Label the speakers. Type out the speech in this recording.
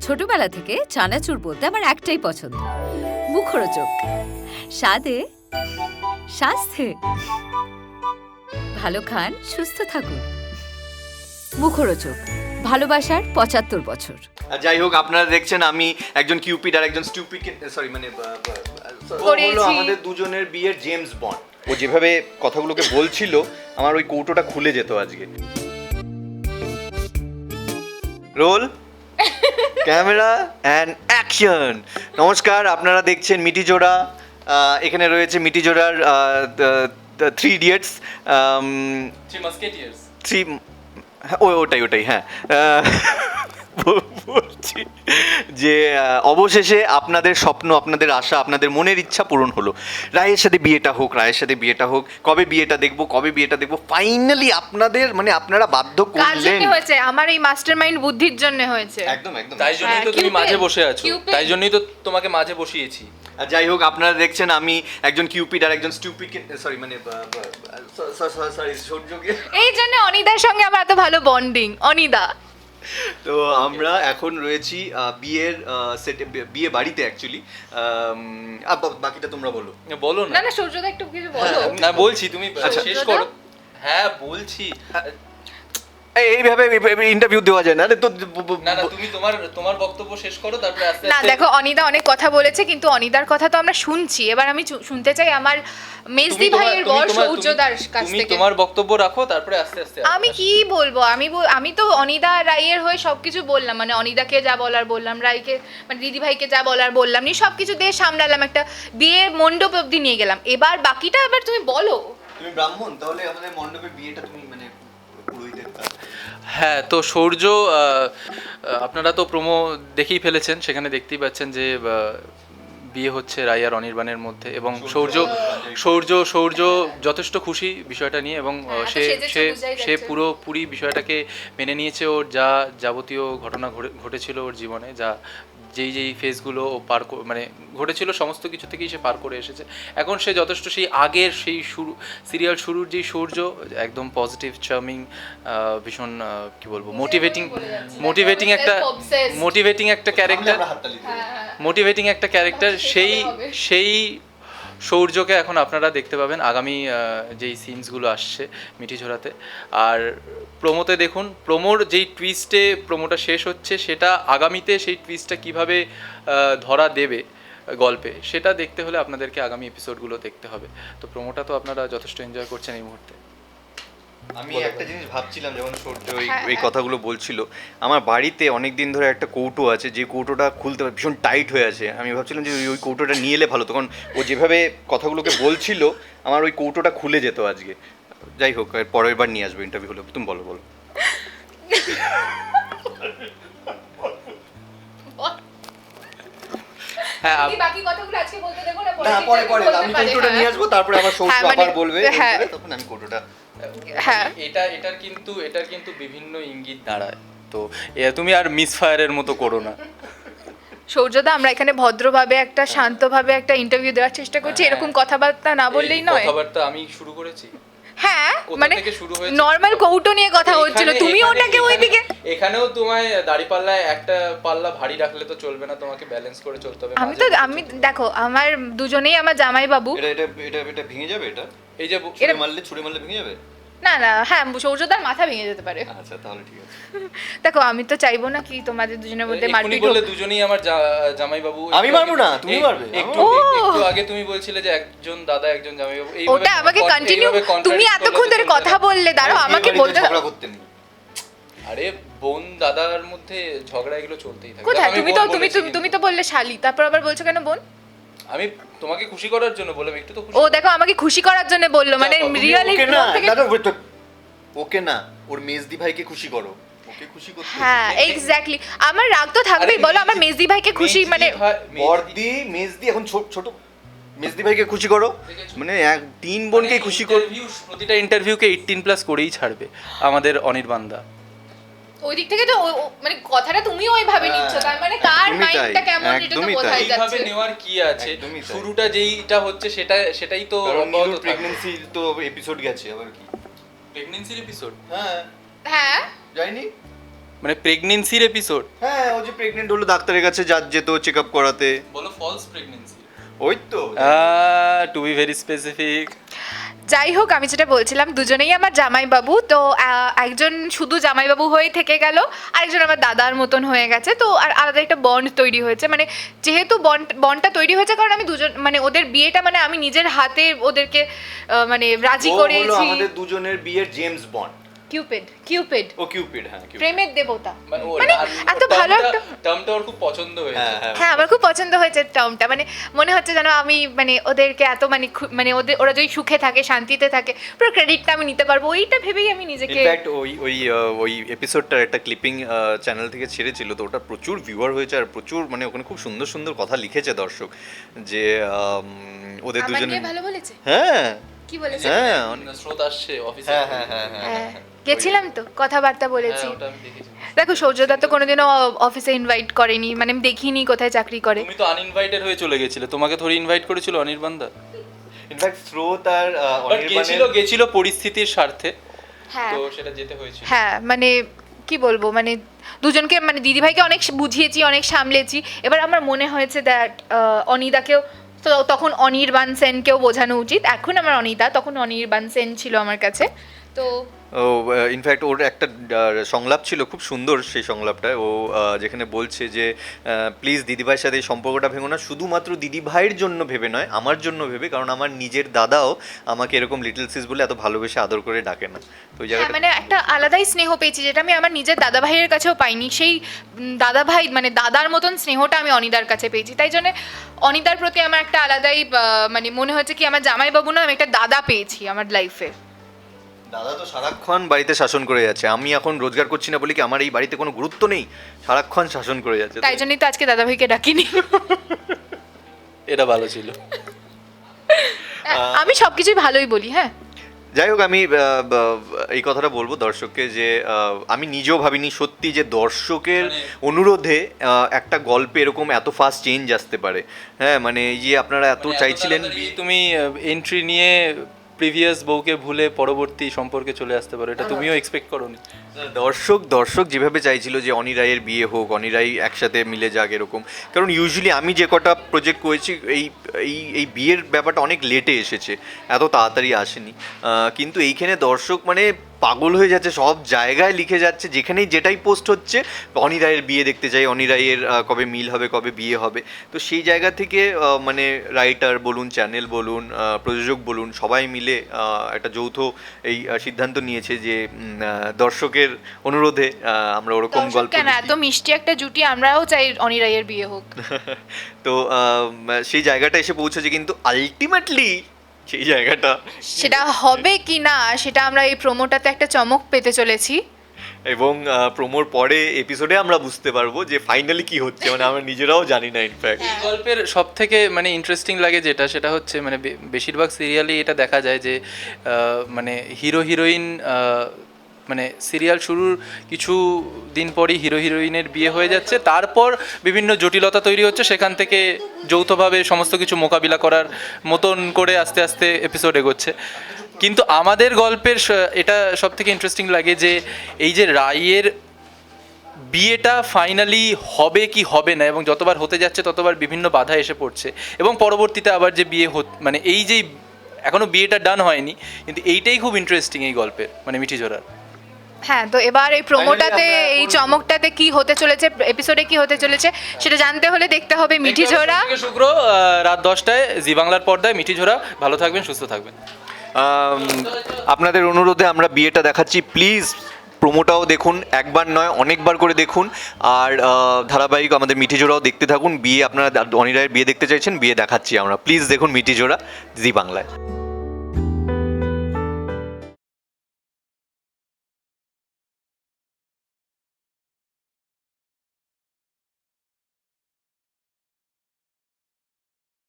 Speaker 1: ছোটবেলা থেকে চানাচুর বলতে আমার একটাই পছন্দ। মুখরোচক। স্বাদে স্বাস্থ্যে। ভালো খান সুস্থ থাকুন। মুখরোচক। ভালোবাসার পঁচাত্তর বছর।
Speaker 2: যাই হোক আপনারা দেখছেন আমি একজন কিউপিড আর একজন স্টুপিড সরি মানে। হলো আমাদের দুজনের বিয়ের জেমস বন্ড। ও যেভাবে কথাগুলোকে বলছিল আমার ওই কৌটোটা খুলে যেত আজকে। রোল? ক্যামেরা অ্যান্ড অ্যাকশন নমস্কার আপনারা দেখছেন মিটি জোড়া। এখানে রয়েছে মিটি জোড়ার থ্রি ইডিয়টস
Speaker 3: থ্রি
Speaker 2: ও ওটাই ওটাই হ্যাঁ। বলছি যে অবশেষে আপনাদের স্বপ্ন আপনাদের আশা আপনাদের মনের ইচ্ছা পূরণ হলো। রায়ের সাথে বিয়েটা হোক রায়ের সাথে বিয়েটা হোক কবে বিয়েটা দেখব কবে বিয়েটা দেখব ফাইনালি আপনাদের মানে আপনারা বাধ্য
Speaker 4: কার
Speaker 2: করলেন।
Speaker 4: জন্য হয়েছে? আমার এই মাস্টারমাইন্ড বুদ্ধির জন্য হয়েছে।
Speaker 2: একদম একদম।
Speaker 3: তাই জন্যই
Speaker 4: হ্যাঁ,
Speaker 3: তো তুমি
Speaker 4: Cupid,
Speaker 3: মাঝে বসে আছো।
Speaker 4: Cupid।
Speaker 3: তাই জন্যই তো তোমাকে মাঝে বসিয়েছি।
Speaker 2: আর যাই হোক আপনারা দেখছেন আমি একজন কিউপিড আর একজন স্টুপিড সরি মানে সরি সূর্যকে।
Speaker 4: এই জন্য অনিদার সঙ্গে আমার এত ভালো বন্ডিং অনিদা।
Speaker 2: তো আমরা এখন রয়েছি আহ, বিয়ের সেটে বিয়ে বাড়িতে অ্যাকচুয়ালি বাকিটা তোমরা বলো।
Speaker 3: বলো
Speaker 4: না।
Speaker 3: না
Speaker 4: সূর্যদা একটু কিছু বলো।
Speaker 3: না বলছি তুমি
Speaker 2: আচ্ছা।
Speaker 3: শেষ করো। হ্যাঁ বলছি।
Speaker 2: এই- এইভাবে ইন্টারভিউ দেওয়া যায় না। তো
Speaker 3: না না তুমি তোমার তোমার বক্তব্য শেষ করো তারপরে আস্তে
Speaker 4: না দেখো অনিদা অনেক কথা বলেছে কিন্তু অনিদার কথা তো আমরা শুনছি। এবার আমি শুনতে চাই আমার মেজদি ভাইয়ের বর সূর্যদার
Speaker 3: তুমি-
Speaker 4: কাছ
Speaker 3: তুমি
Speaker 4: থেকে।
Speaker 3: তোমার বক্তব্য রাখো তারপরে আস্তে আস্তে
Speaker 4: আমি কি বলব? আমি আমি তো অনিদা রাইয়ের হয়ে সবকিছু বললাম। মানে অনিদাকে যা বলার বললাম রাইকে মানে দিদি ভাইকে যা বলার বললাম নিয়ে সবকিছু দিয়ে সামলালাম একটা বিয়ে মণ্ডপ অব্দি নিয়ে গেলাম। এবার বাকিটা এবার তুমি বলো।
Speaker 2: তুমি ব্রাহ্মণ তাহলে আমাদের মণ্ডপের বিয়েটা তুমি মানে
Speaker 3: হ্যাঁ তো সৌর্য আপনারা তো প্রোমো দেখেই ফেলেছেন সেখানে দেখতেই পাচ্ছেন যে বিয়ে হচ্ছে রাই আর অনির্বাণের মধ্যে এবং সৌর্য সৌর্য সৌর্য যথেষ্ট খুশি বিষয়টা নিয়ে এবং
Speaker 4: হ্যাঁ,
Speaker 3: সে সে সে। পুরোপুরি বিষয়টাকে মেনে নিয়েছে ওর যা যাবতীয় ঘটনা ঘটে- ঘটেছিল ওর জীবনে যা যেই যেই ফেজগুলো ও পার মানে ঘটেছিল সমস্ত কিছু থেকেই সে পার করে এসেছে। এখন সে যথেষ্ট সেই আগের সেই শুরু সিরিয়াল শুরুর যেই সূর্য একদম পজিটিভ চার্মিং ভীষণ কি বলব মোটিভেটিং মোটিভেটিং একটা মোটিভেটিং একটা ক্যারেক্টার
Speaker 2: দিই।
Speaker 3: মোটিভেটিং একটা ক্যারেক্টার সেই সেই সৌর্যকে এখন আপনারা দেখতে পাবেন আগামী যেই সিনসগুলো আসছে মিঠি ঝোড়াতে আর প্রোমোতে দেখুন, প্রোমোর যেই টুইস্টে প্রোমোটা শেষ হচ্ছে, সেটা আগামীতে সেই টুইস্টটা কীভাবে ধরা দেবে গল্পে, সেটা দেখতে হলে আপনাদেরকে আগামী এপিসোডগুলো দেখতে হবে। তো প্রোমোটা তো আপনারা যথেষ্ট এনজয় করছেন এই মুহূর্তে।
Speaker 2: আমি একটা জিনিস ভাবছিলাম যেমন সূর্য ওই
Speaker 4: হ্যাঁ,
Speaker 2: এই
Speaker 4: হ্যাঁ।
Speaker 2: কথাগুলো বলছিল আমার বাড়িতে অনেক দিন ধরে একটা কৌটো আছে যে কৌটোটা খুলতে ভীষণ টাইট হয়ে আছে আমি ভাবছিলাম যে ওই- কৌটোটা নিয়ে এলে ভালো তখন ও যেভাবে কথাগুলোকে বলছিল আমার ওই কৌটোটা খুলে যেত আজকে যাই হোক এর পরের বার নিয়ে আসবে ইন্টারভিউ হলে তুমি বলো বলো
Speaker 3: হ্যাঁ
Speaker 4: বাকি কথাগুলো আজকে বলতে দেবো না
Speaker 2: পরে পরে আমি কৌটোটা
Speaker 4: হ্যাঁ।
Speaker 2: নিয়ে আসব তারপরে আমার সৌর্য
Speaker 4: হ্যাঁ, মানে-
Speaker 2: আবার বলবে
Speaker 4: হ্যাঁ।
Speaker 2: বলবে, তখন আমি কৌটোটা
Speaker 4: হ্যাঁ।
Speaker 3: এটা এটার কিন্তু এটার কিন্তু বিভিন্ন ইঙ্গিত দাঁড়ায়। তো তুমি আর মিস ফায়ারের মতো করো না।
Speaker 4: সৌর্যদা আমরা এখানে ভদ্রভাবে একটা শান্তভাবে একটা ইন্টারভিউ দেওয়ার চেষ্টা করছি।
Speaker 3: হ্যাঁ।
Speaker 4: এরকম কথাবার্তা না বললেই নয়।
Speaker 3: কথাবার্তা আমি শুরু করেছি।
Speaker 4: হ্যাঁ মানে
Speaker 3: থেকে
Speaker 4: নর্মাল কৌটো নিয়ে কথা হচ্ছিল। তুমি ওটাকে ওইদিকে
Speaker 3: এখানেও তোমায় দাড়ি পাল্লায় একটা পাল্লা ভারী রাখলে তো চলবে না তোমাকে ব্যালেন্স করে চলতে হবে
Speaker 4: আমি তো আমি দেখো আমার দুজনেই আমার জামাই বাবু
Speaker 2: এটা এটা এটা এটা ভেঙে যাবে এটা?
Speaker 3: এই যে
Speaker 2: ছুঁড়ে মারলে ছুঁড়ে মারলে ভেঙে যাবে?
Speaker 4: না না হ্যাঁ সৌর্যদার মাথা ভেঙে যেতে পারে।
Speaker 2: আচ্ছা তাহলে ঠিক আছে।
Speaker 4: দেখো আমি তো চাইব না কি তোমাদের দুজনের মধ্যে মারপিট হোক।
Speaker 3: দুজনেই আমার জামাই বাবু
Speaker 2: আমি মারবো না, তুমি মারবে।
Speaker 3: একটু একটু আগে তুমি বলছিলে যে একজন দাদা একজন জামাই বাবু এই
Speaker 4: ওটা আমাকে কন্টিনিউ তুমি এতক্ষণ ধরে কথা বললে দাঁড়াও আমাকে বলতে
Speaker 2: ঝগড়া করতে নেই।
Speaker 3: আরে বোন দাদার মধ্যে ঝগড়া এগুলো চলতেই থাকে।
Speaker 4: কোথায়? তুমি তো তুমি- তুমি তো বললে শালি তারপর আবার বলছো কেন বোন?
Speaker 3: আমি তোমাকে খুশি করার জন্য বললাম একটু তো খুশি
Speaker 4: ও দেখো আমাকে খুশি করার জন্য বলল মানে রিয়েলি
Speaker 2: ওকে না দাদা ওই তো- ওকে না ওর মেজদি ভাইকে খুশি করো। ওকে খুশি করতে
Speaker 4: হ্যাঁ এক্স্যাক্টলি আমার রাগ তো থাকবেই বলো আমার
Speaker 3: মেজদি-
Speaker 4: ভাইকে খুশি মানে
Speaker 2: বর্দি মেজদি এখন ছোট ছোট মেজদি ভাইকে খুশি করো। মানে এক তিন বোনকেই খুশি করো
Speaker 3: প্রতিটা ইন্টারভিউকে এইটিন প্লাস করেই ছাড়বে আমাদের অনির্বাণদা।
Speaker 4: ওই দিক থেকে তো মানে কথাটা তুমিও ওইভাবে
Speaker 2: হ্যাঁ,
Speaker 4: নিচ্ছ তার মানে তার মাইন্ডটা কেমন এটা তো বোঝাই
Speaker 2: তাই।
Speaker 3: এইভাবে নেওয়ার কি আছে? শুরুটা যেইটা হচ্ছে সেটা সেটাই তো।
Speaker 2: প্রেগন্যান্সি তো এপিসোড গেছে আবার কি?
Speaker 3: প্রেগন্যান্সির এপিসোড
Speaker 2: হ্যাঁ।
Speaker 4: হ্যাঁ?
Speaker 2: যায়নি?
Speaker 3: মানে প্রেগনেন্সির এপিসোড
Speaker 2: হ্যাঁ ও যে প্রেগনেন্ট হলো ডাক্তারের কাছে যা যেত চেক আপ করাতে।
Speaker 3: বলো ফলস প্রেগনেন্সি
Speaker 2: ওই তো।
Speaker 3: টু বি ভেরি স্পেসিফিক
Speaker 4: যাই হোক আমি যেটা বলছিলাম দুজনেই আমার জামাইবাবু। তো একজন শুধু জামাইবাবু হয়ে থেকে গেল আরেকজন আমার দাদার মতন হয়ে গেছে। তো আর আলাদা একটা বন্ড তৈরি হয়েছে। মানে যেহেতু বন্ড বন্ডটা তৈরি হয়েছে কারণ আমি দুজন মানে ওদের বিয়েটা মানে আমি নিজের হাতে ওদেরকে মানে রাজি করেছি।
Speaker 2: আমাদের দুজনের বিয়ের জেমস বন্ড
Speaker 4: কিউপিড কিউপিড
Speaker 2: ও কিউপিড হ্যাঁ কিউপিড
Speaker 4: প্রেমের দেবতা।
Speaker 3: মানে
Speaker 4: মানে এত ভালো একটা
Speaker 3: টার্মটা ওর খুব পছন্দ হয়েছে।
Speaker 2: হ্যাঁ হ্যাঁ
Speaker 4: হ্যাঁ আমার খুব পছন্দ হয়েছে টার্মটা মানে মনে হচ্ছে যেন আমি মানে ওদেরকে এত মানে মানে ওদের ওরা যদি সুখে থাকে শান্তিতে থাকে পুরো ক্রেডিটটা আমি নিতে পারব। ওইটা ভেবেই আমি নিজেকে
Speaker 2: ইনফ্যাক্ট ওই ওই ওই এপিসোডটার একটা ক্লিপিং চ্যানেল থেকে ছেড়েছিল তো ওটা প্রচুর ভিউয়ার হয়েছে আর প্রচুর মানে ওখানে খুব সুন্দর সুন্দর কথা লিখেছে দর্শক যে ওদের দুজনে
Speaker 4: ভালো বলেছে?
Speaker 2: হ্যাঁ।
Speaker 4: কি বলেছে?
Speaker 2: হ্যাঁ অনেক-
Speaker 3: স্রোত আসছে অফিসে
Speaker 2: হ্যাঁ হ্যাঁ হ্যাঁ হ্যাঁ
Speaker 4: হ্যাঁ। গেছিলাম তো কথাবার্তা বলেছি।
Speaker 3: হ্যাঁ দেখেছি।
Speaker 4: দেখো সৌর্যদা তো কোনোদিনও অফিসে ইনভাইট করেনি মানে আমি দেখিনি কোথায় চাকরি করে।
Speaker 3: তুমি তো আনইনভাইটেড হয়ে চলে গেছিলে তোমাকে থোড়ি ইনভাইট করেছিল অনির্বাণ দা
Speaker 2: ইনফ্যাক্ট স্রোত আর
Speaker 3: গেছিল গেছিল পরিস্থিতির স্বার্থে।
Speaker 4: হ্যাঁ।
Speaker 3: তো সেটা যেতে হয়েছিল।
Speaker 4: হ্যাঁ মানে কি বলব মানে দুজনকে মানে দিদিভাইকে অনেক বুঝিয়েছি অনেক সামলেছি। এবার আমার মনে হয়েছে দ্যাট অনিদাকেও তো তখন অনির্বাণ সেনকেও বোঝানো উচিত। এখন আমার অনিতা তখন অনির্বাণ সেন ছিল আমার কাছে। তো
Speaker 2: ও ইনফ্যাক্ট ওর একটা সংলাপ ছিল খুব সুন্দর সেই সংলাপটা। ও যেখানে বলছে যে প্লিজ দিদিভাইয়ের সাথে এই সম্পর্কটা ভেঙো না। শুধুমাত্র দিদিভাইয়ের জন্য ভেবে নয় আমার জন্য ভেবে কারণ আমার নিজের দাদাও আমাকে এরকম লিটল সিস বলে এত ভালোবেসে আদর করে ডাকে না। তো
Speaker 4: হ্যাঁ
Speaker 2: জায়গাটা
Speaker 4: মানে একটা আলাদাই স্নেহ পেয়েছি যেটা আমি আমার নিজের দাদা ভাইয়ের কাছেও পাইনি। সেই দাদা ভাই মানে দাদার মতন স্নেহটা আমি অনিদার কাছে পেয়েছি। তাই জন্য অনিদার প্রতি আমার একটা আলাদাই মানে মনে হচ্ছে কি আমার জামাইবাবু না আমি একটা দাদা পেয়েছি আমার লাইফে
Speaker 2: দাদা তো সারাক্ষণ বাড়িতে শাসন করে যাচ্ছে। আমি এখন রোজগার করছি না বলে কি আমার এই বাড়িতে কোনো গুরুত্ব নেই? সারাক্ষণ শাসন করে যাচ্ছে
Speaker 4: তাই জন্যই তো আজকে দাদা ভাইকে ডাকিনি।
Speaker 3: এটা ভালো ছিল।
Speaker 4: আমি সবকিছুই ভালোই বলি হ্যাঁ?
Speaker 2: যাই হোক আমি এই কথাটা বলব দর্শককে যে আমি নিজেও ভাবিনি সত্যি যে দর্শকের
Speaker 3: মানে-
Speaker 2: অনুরোধে একটা গল্পে এরকম এত ফাস্ট চেঞ্জ আসতে পারে। হ্যাঁ মানে এই যে আপনারা এত
Speaker 3: মানে
Speaker 2: চাইছিলেন
Speaker 3: তুমি এন্ট্রি নিয়ে প্রিভিয়াস বউকে ভুলে পরবর্তী সম্পর্কে চলে আসতে পারো এটা তুমিও এক্সপেক্ট করোনি।
Speaker 2: দর্শক দর্শক যেভাবে চাইছিল যে অনিরায়ের বিয়ে হোক অনিরাই একসাথে মিলে যাক এরকম কারণ ইউজুয়ালি আমি যে কটা প্রজেক্ট করেছি এই এই এই বিয়ের ব্যাপারটা অনেক লেটে এসেছে এত তাড়াতাড়ি আসেনি। কিন্তু এইখানে দর্শক মানে পাগল হয়ে যাচ্ছে সব জায়গায় লিখে যাচ্ছে যেখানেই যেটাই পোস্ট হচ্ছে অনি রায়ের বিয়ে দেখতে চাই অনি রায়ের কবে মিল হবে কবে বিয়ে হবে। তো সেই জায়গা থেকে মানে রাইটার বলুন চ্যানেল বলুন প্রযোজক বলুন সবাই মিলে একটা যৌথ এই সিদ্ধান্ত নিয়েছে যে দর্শকের অনুরোধে আমরা ওরকম গল্প
Speaker 4: কেন? এত মিষ্টি একটা জুটি আমরাও চাই অনিরাইয়ের বিয়ে হোক।
Speaker 2: তো সেই জায়গাটা এসে পৌঁছেছে কিন্তু আলটিমেটলি সেই জায়গাটা?
Speaker 4: সেটা হবে কি না সেটা আমরা এই প্রোমোটাতে একটা চমক পেতে চলেছি।
Speaker 2: এবং প্রোমোর পরে এপিসোডে আমরা বুঝতে পারব যে ফাইনালি কি হচ্ছে মানে আমরা নিজেরাও জানি না ইনফ্যাক্ট
Speaker 3: এই গল্পের সব থেকে মানে ইন্টারেস্টিং লাগে যেটা সেটা হচ্ছে মানে বে- বেশিরভাগ সিরিয়ালই এটা দেখা যায় যে মানে হিরো হিরোইন মানে সিরিয়াল শুরুর কিছু দিন পরই হিরো হিরোইনের বিয়ে হয়ে যাচ্ছে। তারপর বিভিন্ন জটিলতা তৈরি হচ্ছে। সেখান থেকে যৌথভাবে সমস্ত কিছু মোকাবিলা করার মতন করে আস্তে আস্তে এপিসোড এগোচ্ছে। কিন্তু আমাদের গল্পের এটা সব থেকে ইন্টারেস্টিং লাগে যে এই যে রায়ের বিয়েটা ফাইনালি হবে কি হবে না এবং যতবার হতে যাচ্ছে ততবার বিভিন্ন বাধা এসে পড়ছে। এবং পরবর্তীতে আবার যে বিয়ে মানে এই যে এখনও বিয়েটা ডান হয়নি, কিন্তু এইটাই খুব ইন্টারেস্টিং এই গল্পের মানে মিঠি ঝোড়ার
Speaker 4: হ্যাঁ তো এবার এই প্রোমোটাতে এই চমকটাতে কি হতে চলেছে এপিসোডে কি হতে চলেছে সেটা জানতে হলে দেখতে হবে মিঠি ঝোড়া
Speaker 3: শুক্র রাত দশটায় জি বাংলার পর্দায় মিঠি ঝোড়া ভালো থাকবেন সুস্থ থাকবেন।
Speaker 2: আপনাদের অনুরোধে আমরা বিয়েটা দেখাচ্ছি। প্লিজ প্রোমোটাও দেখুন একবার নয় অনেকবার করে দেখুন। আর ধারাবাহিক আমাদের মিঠি জোড়াও দেখতে থাকুন। বিয়ে আপনারা অনিরায়ের বিয়ে দেখতে চাইছেন বিয়ে দেখাচ্ছি আমরা। প্লিজ দেখুন মিঠি জোড়া জি বাংলায়।